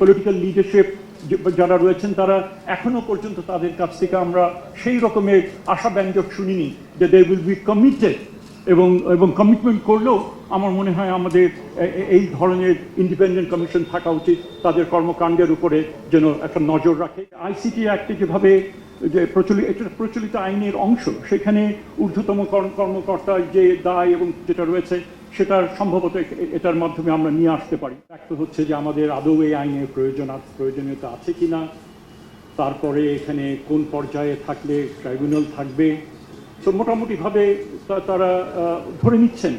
Political leadership যারা রয়েছেন তারা এখনও পর্যন্ত তাদের কাছ থেকে আমরা সেই রকমের আশাব্যঞ্জক শুনিনি যে দে উইল বি কমিটেড এবং এবং কমিটমেন্ট করলেও আমার মনে হয় আমাদের এই ধরনের ইন্ডিপেন্ডেন্ট কমিশন থাকা উচিত। তাদের কর্মকাণ্ডের উপরে যেন একটা নজর রাখে। আইসিটি অ্যাক্টে যেভাবে যে প্রচলিত এটা প্রচলিত আইনের অংশ, সেখানে ঊর্ধ্বতম কর্ম- কর্মকর্তার যে দায় এবং যেটা রয়েছে সেটার সম্ভবত এটার মাধ্যমে আমরা নিয়ে আসতে পারি। একটা হচ্ছে যে আমাদের আদৌ এই আইনের প্রয়োজন প্রয়োজনীয়তা আছে কিনা, তারপরে এখানে কোন পর্যায়ে থাকলে ট্রাইব্যুনাল থাকবে। তো মোটামুটিভাবে তা- তারা ধরে নিচ্ছেন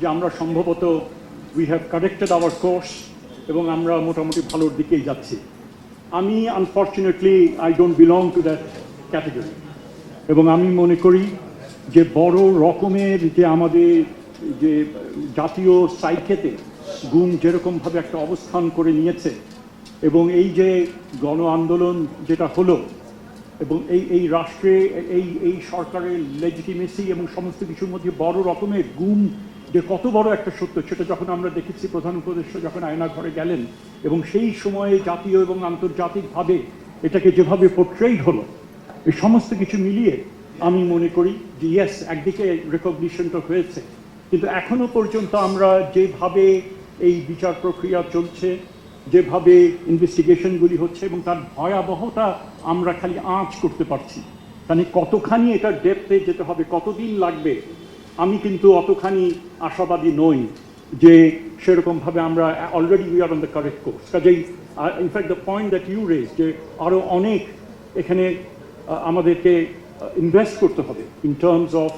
যে আমরা সম্ভবত we have corrected our course এবং আমরা মোটামুটি ভালোর দিকেই যাচ্ছি। আমি unfortunately I don't belong to that category এবং আমি মনে করি যে বড় রকমের যে আমাদের যে জাতীয় সাইকেতে গুম যেরকমভাবে একটা অবস্থান করে নিয়েছে এবং এই যে গণ আন্দোলন যেটা হলো এবং এই এই রাষ্ট্রে, এই এই সরকারের লেজিটিমেসি এবং সমস্ত কিছুর মধ্যে বড় রকমের গুম যে কত বড় একটা সত্য, সেটা যখন আমরা দেখেছি প্রধান উপদেষ্টা যখন আয়না ঘরে গেলেন এবং সেই সময়ে জাতীয় এবং আন্তর্জাতিকভাবে এটাকে যেভাবে পোর্ট্রেইড হলো, এই সমস্ত কিছু মিলিয়ে আমি মনে করি যে ইয়েস একদিকে রেকগনিশনটা হয়েছে। কিন্তু এখনও পর্যন্ত আমরা যেভাবে এই বিচার প্রক্রিয়া চলছে, যেভাবে ইনভেস্টিগেশনগুলি হচ্ছে এবং তার ভয়াবহতা আমরা খালি আঁচ করতে পারছি মানে কতখানি এটার ডেপথে যেতে হবে, কতদিন লাগবে, আমি কিন্তু অতখানি আশাবাদী নই যে সেরকমভাবে আমরা already we are on the correct course কাজেই in fact the point that you raise যে আরও অনেক এখানে আমাদেরকে ইনভেস্ট করতে হবে ইন টার্মস অফ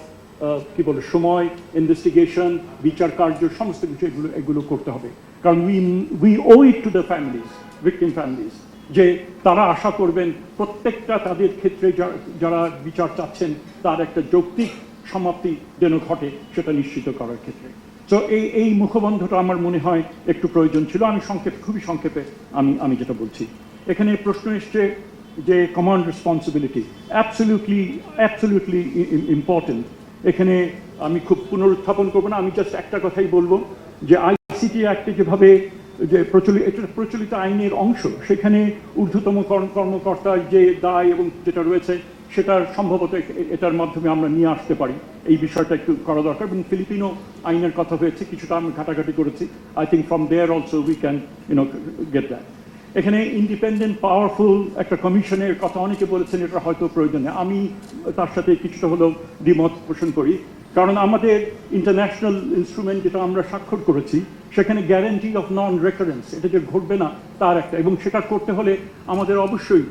কি বলে, সময় ইনভেস্টিগেশন বিচার কার্য, সমস্ত কিছু এগুলো এগুলো করতে হবে। কারণ we we owe it to the families victim families যে তারা আশা করবেন প্রত্যেকটা তাদের ক্ষেত্রে যারা বিচার চাচ্ছেন, তার একটা যৌক্তিক সমাপ্তি যেন ঘটে, সেটা নিশ্চিত করার ক্ষেত্রে। তো এই এই মুখবন্ধটা আমার মনে হয় একটু প্রয়োজন ছিল। আমি সংক্ষেপ, খুবই সংক্ষেপে আমি আমি যেটা বলছি। এখানে প্রশ্ন এসছে যে command responsibility absolutely absolutely important এখানে আমি খুব পুনরুত্থাপন করব না, আমি জাস্ট একটা কথাই বলব যে আইসিটি অ্যাক্টে যেভাবে যে প্রচলিত, এটা প্রচলিত আইনের অংশ, সেখানে ঊর্ধ্বতম কর্ম- কর্মকর্তার যে দায় এবং যেটা রয়েছে, সেটার সম্ভবত এটার মাধ্যমে আমরা নিয়ে আসতে পারি। এই বিষয়টা একটু করা দরকার এবং ফিলিপিনো আইনের কথা হয়েছে, কিছুটা আমি ঘাটাঘাটি করেছি। I think from there also we can you know get that এখানে ইন্ডিপেন্ডেন্ট পাওয়ারফুল একটা কমিশনের কথা অনেকে বলেছেন, এটা হয়তো প্রয়োজন। আমি তার সাথে কিছুটা হলেও দ্বিমত পোষণ করি। কারণ আমাদের ইন্টারন্যাশনাল ইনস্ট্রুমেন্ট যেটা আমরা স্বাক্ষর করেছি, সেখানে গ্যারেন্টি অফ নন রেকারেন্স এটা যে ঘটবে না, তার একটা। এবং সেটা করতে হলে আমাদের অবশ্যই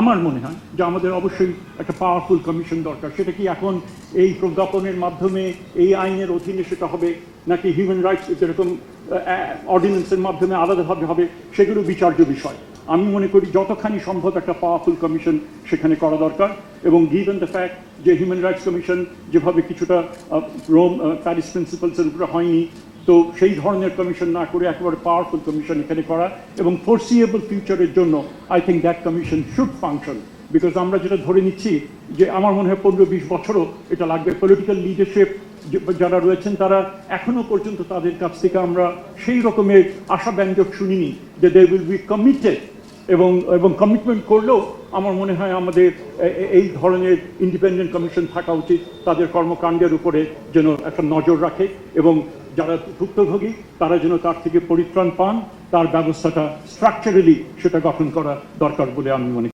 আমার মনে হয় যে আমাদের অবশ্যই একটা পাওয়ারফুল কমিশন দরকার। সেটা কি এখন এই প্রজ্ঞাপনের মাধ্যমে, এই আইনের অধীনে সেটা হবে, নাকি হিউম্যান রাইটস যেরকম অর্ডিন্যান্সের মাধ্যমে আলাদাভাবে হবে সেগুলো বিচার্য বিষয়। আমি মনে করি যতখানি সম্ভব একটা পাওয়ারফুল কমিশন সেখানে করা দরকার এবং গিভেন দ্য ফ্যাক্ট যে হিউম্যান রাইটস কমিশন যেভাবে কিছুটা রোম প্যারিস প্রিন্সিপালসের উপরে হয়নি, তো সেই ধরনের কমিশন না করে একেবারে পাওয়ারফুল কমিশন এখানে করা এবং ফোরসিয়েবল ফিউচারের জন্য I think that commission should function because আমরা যেটা ধরে নিচ্ছি যে আমার মনে হয় পনেরো বিশ বছরও এটা লাগবে। পলিটিক্যাল লিডারশিপ যারা রয়েছেন তারা এখনও পর্যন্ত তাদের কাছ থেকে আমরা সেই রকমের আশাব্যঞ্জক শুনিনি যে দে উইল বি কমিটেড এবং এবং কমিটমেন্ট করলেও আমার মনে হয় আমাদের এই ধরনের ইন্ডিপেন্ডেন্ট কমিশন থাকা উচিত, তাদের কর্মকাণ্ডের উপরে যেন একটা নজর রাখে এবং যারা ভুক্তভোগী, তারা যেন তার থেকে পরিত্রাণ পান, তার ব্যবস্থাটা স্ট্রাকচারালি সেটা গঠন করা দরকার বলে আমি মনে করি